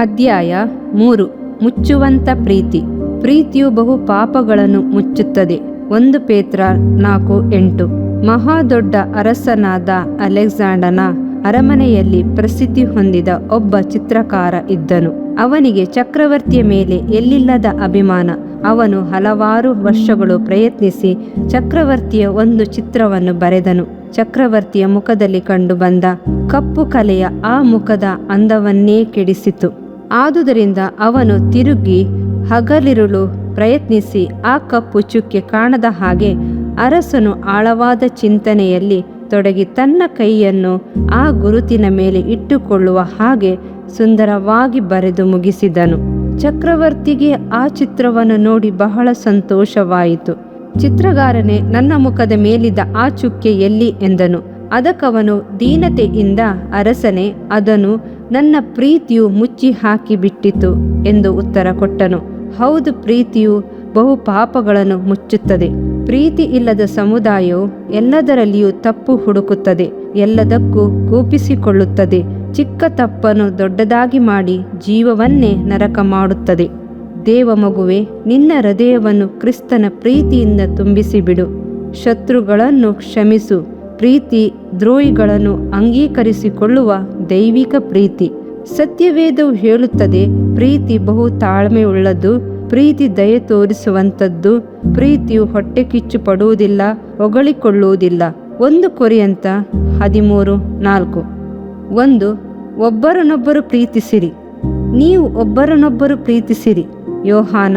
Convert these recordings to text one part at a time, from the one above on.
ಅಧ್ಯಾಯ ಮೂರು. ಮುಚ್ಚುವಂತ ಪ್ರೀತಿ. ಪ್ರೀತಿಯು ಬಹು ಪಾಪಗಳನ್ನು ಮುಚ್ಚುತ್ತದೆ. ಒಂದು ಪೇತ್ರ ನಾಲ್ಕು ಎಂಟು. ಮಹಾದೊಡ್ಡ ಅರಸನಾದ ಅಲೆಕ್ಸಾಂಡರ್ನ ಅರಮನೆಯಲ್ಲಿ ಪ್ರಸಿದ್ಧಿ ಹೊಂದಿದ ಒಬ್ಬ ಚಿತ್ರಕಾರ ಇದ್ದನು. ಅವನಿಗೆ ಚಕ್ರವರ್ತಿಯ ಮೇಲೆ ಎಲ್ಲಿಲ್ಲದ ಅಭಿಮಾನ. ಅವನು ಹಲವಾರು ವರ್ಷಗಳು ಪ್ರಯತ್ನಿಸಿ ಚಕ್ರವರ್ತಿಯ ಒಂದು ಚಿತ್ರವನ್ನು ಬರೆದನು. ಚಕ್ರವರ್ತಿಯ ಮುಖದಲ್ಲಿ ಕಂಡುಬಂದ ಕಪ್ಪು ಕಲೆಯ ಆ ಮುಖದ ಅಂದವನ್ನೇ ಕೆಡಿಸಿತು. ಆದುದರಿಂದ ಅವನು ತಿರುಗಿ ಹಗಲಿರುಳು ಪ್ರಯತ್ನಿಸಿ ಆ ಕಪ್ಪು ಚುಕ್ಕೆ ಕಾಣದ ಹಾಗೆ ಅರಸನು ಆಳವಾದ ಚಿಂತನೆಯಲ್ಲಿ ತೊಡಗಿ ತನ್ನ ಕೈಯನ್ನು ಆ ಗುರುತಿನ ಮೇಲೆ ಇಟ್ಟುಕೊಳ್ಳುವ ಹಾಗೆ ಸುಂದರವಾಗಿ ಬರೆದು ಮುಗಿಸಿದನು. ಚಕ್ರವರ್ತಿಗೆ ಆ ಚಿತ್ರವನ್ನು ನೋಡಿ ಬಹಳ ಸಂತೋಷವಾಯಿತು. ಚಿತ್ರಗಾರನೇ, ನನ್ನ ಮುಖದ ಮೇಲಿದ್ದ ಆ ಚುಕ್ಕೆ ಎಲ್ಲಿ? ಎಂದನು. ಅದಕ್ಕವನು ದೀನತೆಯಿಂದ ಅರಸನೆ, ಅದನ್ನು ನನ್ನ ಪ್ರೀತಿಯು ಮುಚ್ಚಿ ಹಾಕಿಬಿಟ್ಟಿತು ಎಂದು ಉತ್ತರ ಕೊಟ್ಟನು. ಹೌದು ಪ್ರೀತಿಯು ಬಹು ಪಾಪಗಳನ್ನು ಮುಚ್ಚುತ್ತದೆ. ಪ್ರೀತಿ ಇಲ್ಲದ ಸಮುದಾಯವು ಎಲ್ಲದರಲ್ಲಿಯೂ ತಪ್ಪು ಹುಡುಕುತ್ತದೆ. ಎಲ್ಲದಕ್ಕೂ ಕೋಪಿಸಿಕೊಳ್ಳುತ್ತದೆ. ಚಿಕ್ಕ ತಪ್ಪನ್ನು ದೊಡ್ಡದಾಗಿ ಮಾಡಿ ಜೀವವನ್ನೇ ನರಕ ಮಾಡುತ್ತದೆ. ದೇವ ಮಗುವೆ, ನಿನ್ನ ಹೃದಯವನ್ನು ಕ್ರಿಸ್ತನ ಪ್ರೀತಿಯಿಂದ ತುಂಬಿಸಿಬಿಡು. ಶತ್ರುಗಳನ್ನು ಕ್ಷಮಿಸು. ಪ್ರೀತಿ ದ್ರೋಹಿಗಳನ್ನು ಅಂಗೀಕರಿಸಿಕೊಳ್ಳುವ ದೈವಿಕ ಪ್ರೀತಿ. ಸತ್ಯವೇದವು ಹೇಳುತ್ತದೆ, ಪ್ರೀತಿ ಬಹು ತಾಳ್ಮೆಯುಳ್ಳದ್ದು, ಪ್ರೀತಿ ದಯೆ ತೋರಿಸುವಂಥದ್ದು, ಪ್ರೀತಿಯು ಹೊಟ್ಟೆ ಕಿಚ್ಚು ಪಡುವುದಿಲ್ಲ ಹೊಗಳಿಕೊಳ್ಳುವುದಿಲ್ಲ. ಒಂದು ಕೊರಿಯಂತ ಹದಿಮೂರು, ನಾಲ್ಕು. ಒಂದು, ಒಬ್ಬರನ್ನೊಬ್ಬರು ಪ್ರೀತಿಸಿರಿ. ನೀವು ಒಬ್ಬರನ್ನೊಬ್ಬರು ಪ್ರೀತಿಸಿರಿ. ಯೋಹಾನ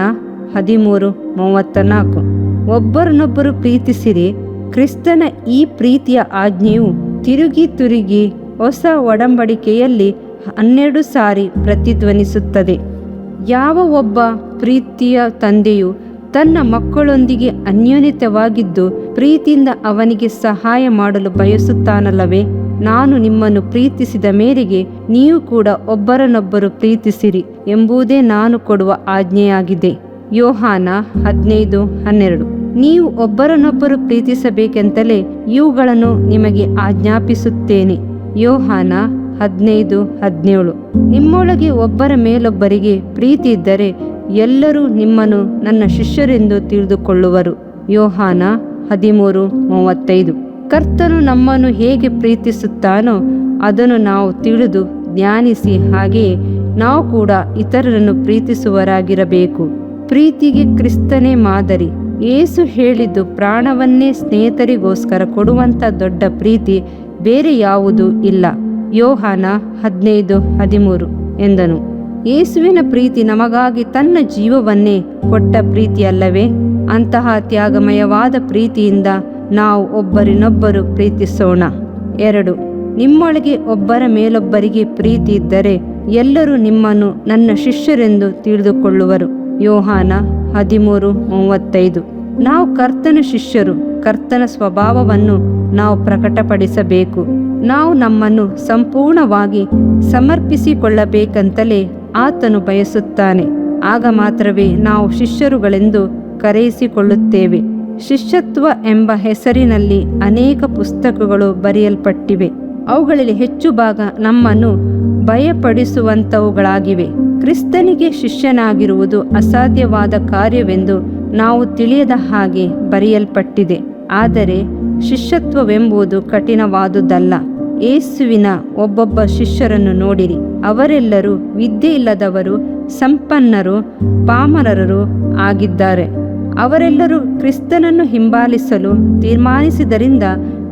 ಹದಿಮೂರು, ಮೂವತ್ತ ನಾಲ್ಕು. ಒಬ್ಬರನ್ನೊಬ್ಬರು ಪ್ರೀತಿಸಿರಿ ಕ್ರಿಸ್ತನ ಈ ಪ್ರೀತಿಯ ಆಜ್ಞೆಯು ತಿರುಗಿ ತಿರುಗಿ ಹೊಸ ಒಡಂಬಡಿಕೆಯಲ್ಲಿ ಹನ್ನೆರಡು ಸಾರಿ ಪ್ರತಿಧ್ವನಿಸುತ್ತದೆ. ಯಾವ ಒಬ್ಬ ಪ್ರೀತಿಯ ತಂದೆಯು ತನ್ನ ಮಕ್ಕಳೊಂದಿಗೆ ಅನ್ಯೋನ್ಯತವಾಗಿದ್ದು ಪ್ರೀತಿಯಿಂದ ಅವನಿಗೆ ಸಹಾಯ ಮಾಡಲು ಬಯಸುತ್ತಾನಲ್ಲವೇ? ನಾನು ನಿಮ್ಮನ್ನು ಪ್ರೀತಿಸಿದ ಮೇರೆಗೆ ನೀವು ಕೂಡ ಒಬ್ಬರನ್ನೊಬ್ಬರು ಪ್ರೀತಿಸಿರಿ ಎಂಬುದೇ ನಾನು ಕೊಡುವ ಆಜ್ಞೆಯಾಗಿದೆ. ಯೋಹಾನ ಹದಿನೈದು ಹನ್ನೆರಡು. ನೀವು ಒಬ್ಬರನ್ನೊಬ್ಬರು ಪ್ರೀತಿಸಬೇಕೆಂತಲೇ ಇವುಗಳನ್ನು ನಿಮಗೆ ಆಜ್ಞಾಪಿಸುತ್ತೇನೆ. ಯೋಹಾನ ಹದಿನೈದು, ಹದಿನೇಳು. ನಿಮ್ಮೊಳಗೆ ಒಬ್ಬರ ಮೇಲೊಬ್ಬರಿಗೆ ಪ್ರೀತಿ ಇದ್ದರೆ ಎಲ್ಲರೂ ನಿಮ್ಮನ್ನು ನನ್ನ ಶಿಷ್ಯರೆಂದು ತಿಳಿದುಕೊಳ್ಳುವರು. ಯೋಹಾನ ಹದಿಮೂರು, ಮೂವತ್ತೈದು. ಕರ್ತನು ನಮ್ಮನ್ನು ಹೇಗೆ ಪ್ರೀತಿಸುತ್ತಾನೋ ಅದನ್ನು ನಾವು ತಿಳಿದು ಧ್ಯಾನಿಸಿ ಹಾಗೆಯೇ ನಾವು ಕೂಡ ಇತರರನ್ನು ಪ್ರೀತಿಸುವರಾಗಿರಬೇಕು ಪ್ರೀತಿಗೆ ಕ್ರಿಸ್ತನೇ ಮಾದರಿ. ಏಸು ಹೇಳಿದ್ದು ಪ್ರಾಣವನ್ನೇ ಸ್ನೇಹಿತರಿಗೋಸ್ಕರ ಕೊಡುವಂಥ ದೊಡ್ಡ ಪ್ರೀತಿ ಬೇರೆ ಯಾವುದೂ ಇಲ್ಲ. ಯೋಹಾನ ಹದಿನೈದು, ಹದಿಮೂರು ಎಂದನು. ಯೇಸುವಿನ ಪ್ರೀತಿ ನಮಗಾಗಿ ತನ್ನ ಜೀವವನ್ನೇ ಕೊಟ್ಟ ಪ್ರೀತಿಯಲ್ಲವೇ? ಅಂತಹ ತ್ಯಾಗಮಯವಾದ ಪ್ರೀತಿಯಿಂದ ನಾವು ಒಬ್ಬರಿನೊಬ್ಬರು ಪ್ರೀತಿಸೋಣ. ಎರಡು, ನಿಮ್ಮೊಳಗೆ ಒಬ್ಬರ ಮೇಲೊಬ್ಬರಿಗೆ ಪ್ರೀತಿ ಇದ್ದರೆ ಎಲ್ಲರೂ ನಿಮ್ಮನ್ನು ನನ್ನ ಶಿಷ್ಯರೆಂದು ತಿಳಿದುಕೊಳ್ಳುವರು. ಯೋಹಾನ ಹದಿಮೂರು, ಮೂವತ್ತೈದು. ನಾವು ಕರ್ತನ ಶಿಷ್ಯರು, ಕರ್ತನ ಸ್ವಭಾವವನ್ನು ನಾವು ಪ್ರಕಟಪಡಿಸಬೇಕು. ನಾವು ನಮ್ಮನ್ನು ಸಂಪೂರ್ಣವಾಗಿ ಸಮರ್ಪಿಸಿಕೊಳ್ಳಬೇಕಂತಲೇ ಆತನು ಬಯಸುತ್ತಾನೆ. ಆಗ ಮಾತ್ರವೇ ನಾವು ಶಿಷ್ಯರುಗಳೆಂದು ಕರೆಯಿಸಿಕೊಳ್ಳುತ್ತೇವೆ. ಶಿಷ್ಯತ್ವ ಎಂಬ ಹೆಸರಿನಲ್ಲಿ ಅನೇಕ ಪುಸ್ತಕಗಳು ಬರೆಯಲ್ಪಟ್ಟಿವೆ. ಅವುಗಳಲ್ಲಿ ಹೆಚ್ಚು ಭಾಗ ನಮ್ಮನ್ನು ಭಯಪಡಿಸುವಂಥವುಗಳಾಗಿವೆ ಕ್ರಿಸ್ತನಿಗೆ ಶಿಷ್ಯನಾಗಿರುವುದು ಅಸಾಧ್ಯವಾದ ಕಾರ್ಯವೆಂದು ನಾವು ತಿಳಿಯದ ಹಾಗೆ ಬರೆಯಲ್ಪಟ್ಟಿದೆ. ಆದರೆ ಶಿಷ್ಯತ್ವವೆಂಬುದು ಕಠಿಣವಾದುದಲ್ಲ. ಏಸುವಿನ ಒಬ್ಬೊಬ್ಬ ಶಿಷ್ಯರನ್ನು ನೋಡಿರಿ. ಅವರೆಲ್ಲರೂ ವಿದ್ಯೆ ಇಲ್ಲದವರು ಸಂಪನ್ನರು, ಪಾಮರರು ಆಗಿದ್ದಾರೆ. ಅವರೆಲ್ಲರೂ ಕ್ರಿಸ್ತನನ್ನು ಹಿಂಬಾಲಿಸಲು ತೀರ್ಮಾನಿಸಿದರಿಂದ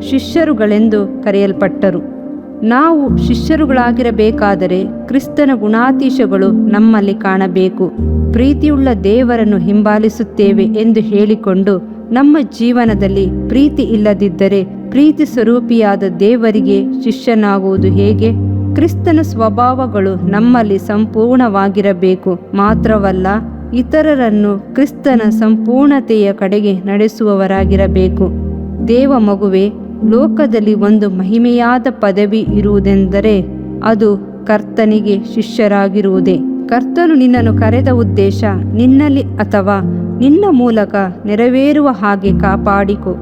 ಶಿಷ್ಯರುಗಳೆಂದು ಕರೆಯಲ್ಪಟ್ಟರು. ನಾವು ಶಿಷ್ಯರುಗಳಾಗಿರಬೇಕಾದರೆ ಕ್ರಿಸ್ತನ ಗುಣಾತೀಶಗಳು ನಮ್ಮಲ್ಲಿ ಕಾಣಬೇಕು. ಪ್ರೀತಿಯುಳ್ಳ ದೇವರನ್ನು ಹಿಂಬಾಲಿಸುತ್ತೇವೆ ಎಂದು ಹೇಳಿಕೊಂಡು ನಮ್ಮ ಜೀವನದಲ್ಲಿ ಪ್ರೀತಿ ಇಲ್ಲದಿದ್ದರೆ ಪ್ರೀತಿ ಸ್ವರೂಪಿಯಾದ ದೇವರಿಗೆ ಶಿಷ್ಯನಾಗುವುದು ಹೇಗೆ? ಕ್ರಿಸ್ತನ ಸ್ವಭಾವಗಳು ನಮ್ಮಲ್ಲಿ ಸಂಪೂರ್ಣವಾಗಿರಬೇಕು. ಮಾತ್ರವಲ್ಲ, ಇತರರನ್ನು ಕ್ರಿಸ್ತನ ಸಂಪೂರ್ಣತೆಯ ಕಡೆಗೆ ನಡೆಸುವವರಾಗಿರಬೇಕು. ದೇವ ಮಗುವೆ ಲೋಕದಲ್ಲಿ ಒಂದು ಮಹಿಮೆಯಾದ ಪದವಿ ಇರುವುದೆಂದರೆ ಅದು ಕರ್ತನಿಗೆ ಶಿಷ್ಯರಾಗಿರುವುದೇ. ಕರ್ತನು ನಿನ್ನನ್ನು ಕರೆದ ಉದ್ದೇಶ ನಿನ್ನಲ್ಲಿ ಅಥವಾ ನಿನ್ನ ಮೂಲಕ ನೆರವೇರುವ ಹಾಗೆ ಕಾಪಾಡಿಕೊ.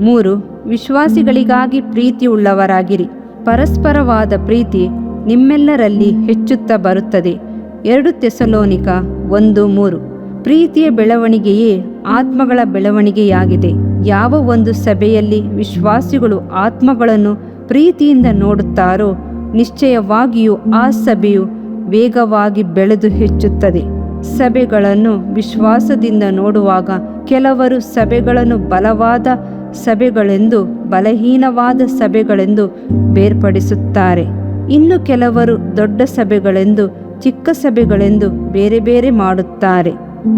ಮೂರು, ವಿಶ್ವಾಸಿಗಳಿಗಾಗಿ ಪ್ರೀತಿಯುಳ್ಳವರಾಗಿರಿ. ಪರಸ್ಪರವಾದ ಪ್ರೀತಿ ನಿಮ್ಮೆಲ್ಲರಲ್ಲಿ ಹೆಚ್ಚುತ್ತಾ ಬರುತ್ತದೆ. ಎರಡು ತೆಸಲೋನಿಕ ಒಂದು ಮೂರು, ಪ್ರೀತಿಯ ಬೆಳವಣಿಗೆಯೇ ಆತ್ಮಗಳ ಬೆಳವಣಿಗೆಯಾಗಿದೆ. ಯಾವ ಒಂದು ಸಭೆಯಲ್ಲಿ ವಿಶ್ವಾಸಿಗಳು ಆತ್ಮಗಳನ್ನು ಪ್ರೀತಿಯಿಂದ ನೋಡುತ್ತಾರೋ, ನಿಶ್ಚಯವಾಗಿಯೂ ಆ ಸಭೆಯು ವೇಗವಾಗಿ ಬೆಳೆದು ಹೆಚ್ಚುತ್ತದೆ. ಸಭೆಗಳನ್ನು ವಿಶ್ವಾಸದಿಂದ ನೋಡುವಾಗ ಕೆಲವರು ಸಭೆಗಳನ್ನು ಬಲವಾದ ಸಭೆಗಳೆಂದು, ಬಲಹೀನವಾದ ಸಭೆಗಳೆಂದು ಬೇರ್ಪಡಿಸುತ್ತಾರೆ. ಇನ್ನು ಕೆಲವರು ದೊಡ್ಡ ಸಭೆಗಳೆಂದು, ಚಿಕ್ಕ ಸಭೆಗಳೆಂದು ಬೇರೆ ಬೇರೆ ಮಾಡುತ್ತಾರೆ.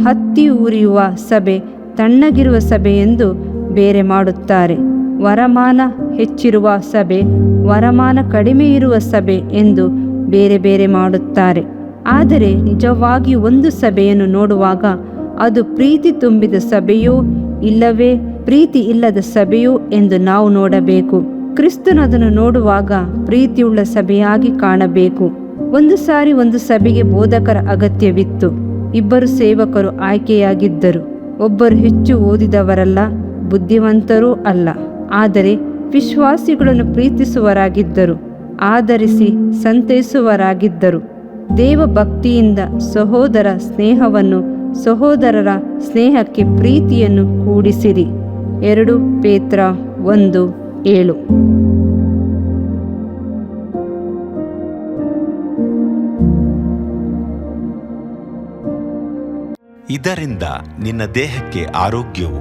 ಹತ್ತಿ ಉರಿಯುವ ಸಭೆ ತಣ್ಣಗಿರುವ ಸಭೆಯೆಂದು ಬೇರೆ ಮಾಡುತ್ತಾರೆ. ವರಮಾನ ಹೆಚ್ಚಿರುವ ಸಭೆ, ವರಮಾನ ಕಡಿಮೆ ಇರುವ ಸಭೆ ಎಂದು ಬೇರೆ ಬೇರೆ ಮಾಡುತ್ತಾರೆ. ಆದರೆ ನಿಜವಾಗಿ ಒಂದು ಸಭೆಯನ್ನು ನೋಡುವಾಗ ಅದು ಪ್ರೀತಿ ತುಂಬಿದ ಸಭೆಯೋ ಇಲ್ಲವೇ ಪ್ರೀತಿ ಇಲ್ಲದ ಸಭೆಯೋ ಎಂದು ನಾವು ನೋಡಬೇಕು. ಕ್ರಿಸ್ತನದನ್ನು ನೋಡುವಾಗ ಪ್ರೀತಿಯುಳ್ಳ ಸಭೆಯಾಗಿ ಕಾಣಬೇಕು. ಒಂದು ಸಾರಿ ಒಂದು ಸಭೆಗೆ ಬೋಧಕರ ಅಗತ್ಯವಿತ್ತು. ಇಬ್ಬರು ಸೇವಕರು ಆಯ್ಕೆಯಾಗಿದ್ದರು. ಒಬ್ಬರು ಹೆಚ್ಚು ಓದಿದವರಲ್ಲ ಬುದ್ಧಿವಂತರೂ ಅಲ್ಲ, ಆದರೆ ವಿಶ್ವಾಸಿಗಳನ್ನು ಪ್ರೀತಿಸುವರಾಗಿದ್ದರು ಆಧರಿಸಿ ಸಂತೈಸುವರಾಗಿದ್ದರು ದೇವ ಭಕ್ತಿಯಿಂದ ಸಹೋದರ ಸ್ನೇಹವನ್ನು, ಸಹೋದರರ ಸ್ನೇಹಕ್ಕೆ ಪ್ರೀತಿಯನ್ನು ಕೂಡಿಸಿರಿ. ಎರಡು ಪೇತ್ರ ಒಂದು ಏಳು. ಇದರಿಂದ ನಿನ್ನ ದೇಹಕ್ಕೆ ಆರೋಗ್ಯವು.